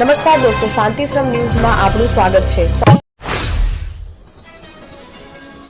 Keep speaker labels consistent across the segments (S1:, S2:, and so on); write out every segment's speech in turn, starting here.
S1: નમસ્કાર દોસ્તો, શાંતિશ્રમ ન્યૂઝમાં આપનું સ્વાગત છે.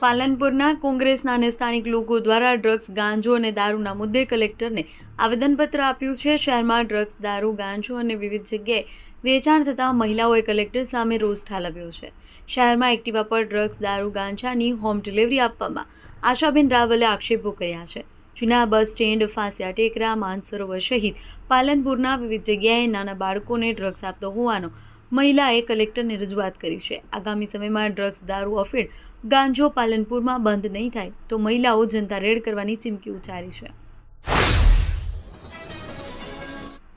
S2: પાલનપુરના કોંગ્રેસના અને સ્થાનિક લોકો દ્વારા ડ્રગ્સ, ગાંજો અને દારૂના મુદ્દે કલેક્ટરને આવેદનપત્ર આપ્યું છે. શહેરમાં ડ્રગ્સ, દારૂ, ગાંજો અને વિવિધ જગ્યાએ વેચાણ થતાં મહિલાઓએ કલેક્ટર સામે રોષ ઠાલવ્યો છે. શહેરમાં એક્ટિવા પર ડ્રગ્સ, દારૂ, ગાંજાની હોમ ડિલિવરી આપવામાં આશાબેન રાવલે આક્ષેપો કર્યા છે. જૂના બસ સ્ટેન્ડ ફાંસિયા ટેકરા માનસરોવર સહિત પાલનપુરના વિવિધ જગ્યાએ નાના બાળકોને ડ્રગ્સ આપતો હોવાનો મહિલાએ કલેક્ટરને રજૂઆત કરી છે. આગામી સમયમાં ડ્રગ્સ દારૂ અફેડ ગાંજો પાલનપુરમાં બંધ નહીં થાય તો મહિલાઓ જનતા રેડ કરવાની ચીમકી ઉચ્ચારી છે.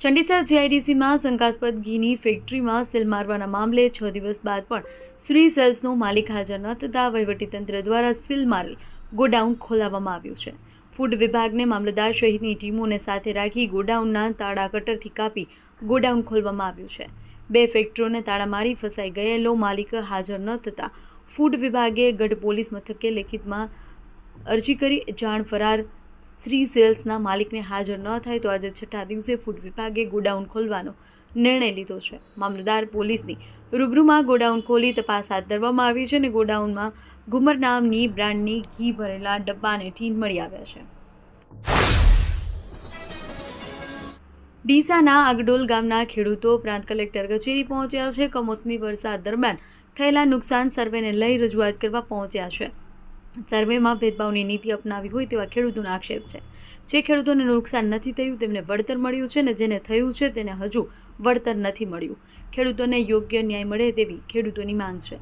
S2: ચંડીસર જીઆઈડીસીમાં શંકાસ્પદ ઘીની ફેક્ટરીમાં સીલ મારવાના મામલે છ દિવસ બાદ પણ શ્રી સેલ્સનો માલિક હાજર ન થતાં વહીવટીતંત્ર દ્વારા સીલ મારેલ ગોડાઉન ખોલાવવામાં આવ્યું છે. ફૂડ વિભાગને મામલતદાર સહિતની ટીમોને સાથે રાખી ગોડાઉનના તાળા કટરથી કાપી ગોડાઉન ખોલવામાં આવ્યું છે. બે ફેક્ટરીઓને તાળા મારી ફસાઈ ગયેલો માલિક હાજર ન થતાં ફૂડ વિભાગે ગઢ પોલીસ મથકે લેખિતમાં અરજી કરી જાણ ફરાર શ્રી સેલ્સના માલિકને હાજર ન થાય તો આજે છઠ્ઠા દિવસે ફૂડ વિભાગે ગોડાઉન ખોલવાનો નિર્ણય લીધો છે. મામલતદાર પોલીસની રૂબરૂમાં ગોડાઉન ખોલી તપાસ હાથ ધરવામાં આવી છે અને ગોડાઉનમાં ઘુમર નામની બ્રાન્ડની ઘી ભરેલા ડબ્બા અને ટીન મળી આવ્યા છે. ડીસાના આગડોલ ગામના ખેડૂતો પ્રાંત કલેક્ટર કચેરી પહોંચ્યા છે. કમોસમી વરસાદ દરમિયાન થયેલા નુકસાન સર્વેને લઈ રજૂઆત કરવા પહોંચ્યા છે. સર્વેમાં ભેદભાવની નીતિ અપનાવી હોય તેવા ખેડૂતોનો આક્ષેપ છે. જે ખેડૂતોને નુકસાન નથી થયું, તેમને વળતર મળ્યું છે અને જેને થયું છે તેને હજુ વળતર નથી મળ્યું. ખેડૂતોને યોગ્ય ન્યાય મળે તેવી ખેડૂતોની માંગ છે.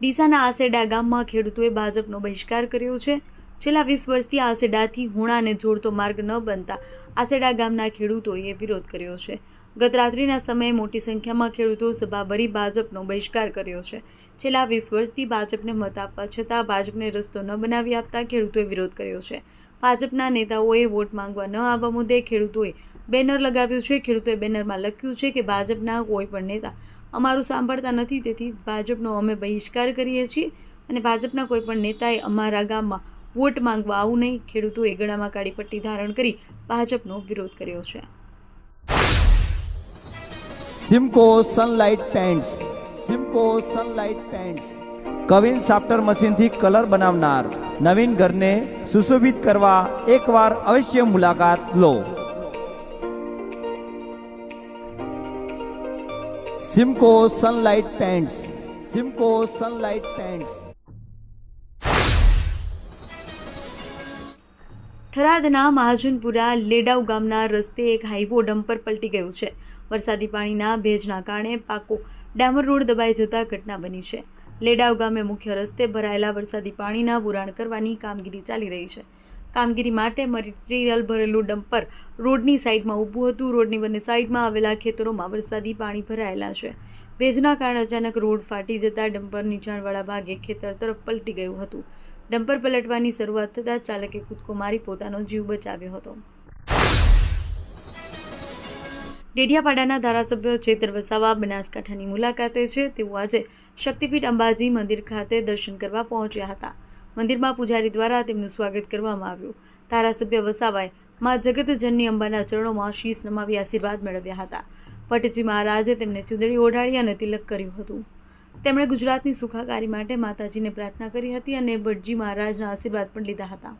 S2: ડીસાના આસેડા ગામમાં ખેડૂતોએ ભાજપનો બહિષ્કાર કર્યો છે. છેલ્લા વીસ વર્ષથી આસેડાથી હુણાને જોડતો માર્ગ ન બનતા આસેડા ગામના ખેડૂતોએ વિરોધ કર્યો છે. ગત રાત્રિના સમયે મોટી સંખ્યામાં ખેડૂતો સભા ભરી ભાજપનો બહિષ્કાર કર્યો છે. છેલ્લા વીસ વર્ષથી ભાજપને મત આપવા છતાં ભાજપને રસ્તો ન બનાવી આપતા ખેડૂતોએ વિરોધ કર્યો છે. ભાજપના નેતાઓએ વોટ માંગવા ન આવવા મુદ્દે ખેડૂતોએ બેનર લગાવ્યું છે. ખેડૂતોએ બેનરમાં લખ્યું છે કે ભાજપના કોઈ પણ નેતા અમારું સાંભળતા નથી, તેથી ભાજપનો અમે બહિષ્કાર કરીએ છીએ અને ભાજપના કોઈ પણ નેતાએ અમારા ગામમાં વોટ માંગવા આવું નહીં. ખેડૂતોએ ગળામાં કાળી પટ્ટી ધારણ કરી ભાજપનો વિરોધ કર્યો છે.
S3: Simco Sunlight Paints Simco Sunlight Paints queen સાફ્ટર મશીનથી કલર બનાવનાર નવીન ઘરને સુશોભિત કરવા એકવાર અવશ્ય મુલાકાત લો. Simco Sunlight Paints Simco Sunlight Paints
S2: થરાદના મહાજનપુરા લેડાઉ ગામના રસ્તે એક હાઈવો ડમ્પર પલટી ગયું છે. વરસાદી પાણીના ભેજના કારણે પાકો ડામર રોડ દબાઈ જતા ઘટના બની છે. લેડાઉ ગામે મુખ્ય રસ્તે ભરાયેલા વરસાદી પાણીના પુરાણ કરવાની કામગીરી ચાલી રહી છે. કામગીરી માટે મટીરિયલ ભરેલું ડમ્પર રોડની સાઈડમાં ઊભું હતું. રોડની બંને સાઈડમાં આવેલા ખેતરોમાં વરસાદી પાણી ભરાયેલા છે. ભેજના કારણે અચાનક રોડ ફાટી જતા ડમ્પર નીચાણવાળા ભાગે ખેતર તરફ પલટી ગયું હતું. ડમ્પર પલટવાની શરૂઆત થતાં ચાલકે કૂદકો મારી પોતાનો જીવ બચાવ્યો હતો. ડેડિયાપાડાના ધારાસભ્ય ચેતર વસાવા બનાસકાંઠાની મુલાકાતે છે. તેઓ આજે શક્તિપીઠ અંબાજી મંદિર ખાતે દર્શન કરવા પહોંચ્યા હતા. મંદિરમાં પૂજારી દ્વારા તેમનું સ્વાગત કરવામાં આવ્યું. ધારાસભ્ય વસાવાએ મા જગતજનની અંબાના ચરણોમાં શીશ નમાવી આશીર્વાદ મેળવ્યા હતા. ભટ્ટજી મહારાજે તેમને ચૂંદડી ઓઢાડી અને તિલક કર્યું હતું. તેમણે ગુજરાતની સુખાકારી માટે માતાજીને પ્રાર્થના કરી હતી અને ભટજી મહારાજના આશીર્વાદ પણ લીધા હતા.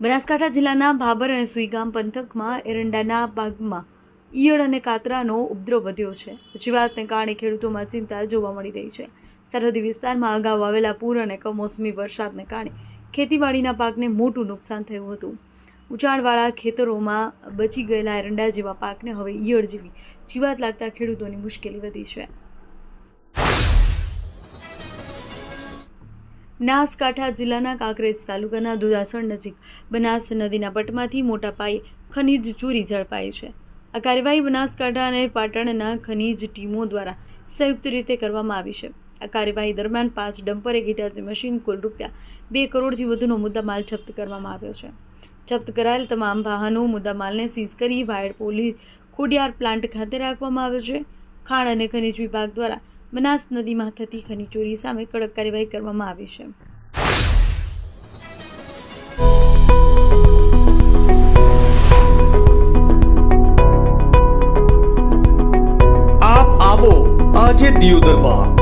S2: બનાસકાંઠા જિલ્લાના ભાબર અને સુઈગામ પંથકમાં એરંડાના ભાગમાં ઈયળ અને કાતરાનો ઉપદ્રવ વધ્યો છે. જીવાતને કારણે ખેડૂતોમાં ચિંતા જોવા મળી રહી છે. સરહદી વિસ્તારમાં અગાઉ આવેલા પૂર અને કમોસમી વરસાદને કારણે ખેતીવાડીના પાકને મોટું નુકસાન થયું હતું. ઊંચાણવાળા ખેતરોમાં બચી ગયેલા એરંડા જેવા પાકને હવે ઈયળ જેવી જીવાત લાગતા ખેડૂતોની મુશ્કેલી વધી છે. બનાસકાંઠા જિલ્લાના કાંકરેજ તાલુકાના દુધાસણ નજીક બનાસ નદીના પટમાંથી મોટા પાયે ખનીજ ચોરી ઝડપાઈ છે. આ કાર્યવાહી બનાસકાંઠા અને પાટણના ખનીજ ટીમો દ્વારા સંયુક્ત રીતે કરવામાં આવી છે. આ કાર્યવાહી દરમિયાન પાંચ ડમ્પર એક મશીન કુલ રૂપિયા બે કરોડથી વધુનો મુદ્દામાલ જપ્ત કરવામાં આવ્યો છે. જપ્ત કરાયેલ તમામ વાહનો, મુદ્દામાલને સીઝ કરી વાયર પોલીસ ખોડિયાર પ્લાન્ટ ખાતે રાખવામાં આવ્યો છે. ખાણ અને ખનિજ વિભાગ દ્વારા બનાસ નદીમાં થતી ખનિજ ચોરી સામે કડક કાર્યવાહી કરવામાં આવી છે.
S4: આજે દિયોદરમાં.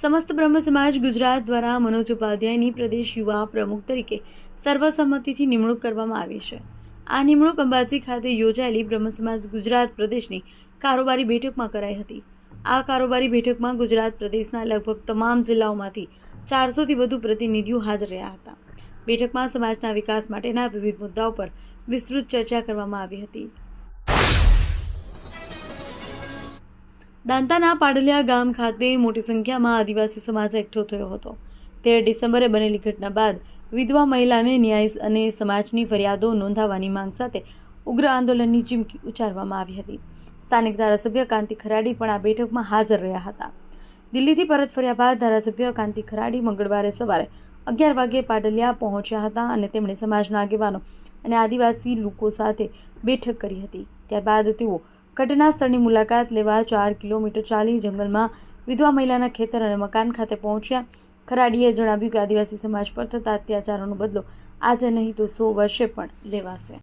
S2: સમસ્ત બ્રહ્મ સમાજ ગુજરાત દ્વારા મનોજ ઉપાધ્યાયની પ્રદેશ યુવા પ્રમુખ તરીકે સર્વસંમતિથી નિમણૂક કરવામાં આવી છે. આ નિમણૂક અંબાજી ખાતે યોજાયેલી બ્રહ્મ સમાજ ગુજરાત પ્રદેશની કારોબારી બેઠકમાં કરાઈ હતી. આ કારોબારી બેઠકમાં ગુજરાત પ્રદેશના લગભગ તમામ જિલ્લાઓમાંથી ચારસોથી વધુ પ્રતિનિધિઓ હાજર રહ્યા હતા. બેઠકમાં સમાજના વિકાસ માટેના વિવિધ મુદ્દાઓ પર વિસ્તૃત ચર્ચા કરવામાં આવી હતી. દાંતાના પાડલિયા ગામ ખાતે મોટી સંખ્યામાં આદિવાસી સમાજ એકઠો થયો હતો. તેર ડિસેમ્બરે બનેલી ઘટના બાદ વિધવા મહિલાને ન્યાય અને સમાજની ફરિયાદો નોંધાવવાની માંગ સાથે ઉગ્ર આંદોલનની ચીમકી ઉચ્ચારવામાં આવી હતી. સ્થાનિક ધારાસભ્ય કાંતિ ખરાડી પણ આ બેઠકમાં હાજર રહ્યા હતા. દિલ્હીથી પરત ફર્યા બાદ ધારાસભ્ય કાંતિ ખરાડી મંગળવારે સવારે અગિયાર વાગ્યે પાડલિયા પહોંચ્યા હતા અને તેમણે સમાજના આગેવાનો અને આદિવાસી લોકો સાથે બેઠક કરી હતી. ત્યારબાદ તેઓ ઘટના સ્થળની મુલાકાત લેવા ચાર કિલોમીટર ચાલી જંગલમાં વિધવા મહિલાના ખેતર અને મકાન ખાતે પહોંચ્યા. ખરાડીએ જણાવ્યું કે આદિવાસી સમાજ પર થતા અત્યાચારોનો બદલો આજે નહીં તો સો વર્ષે પણ લેવાશે.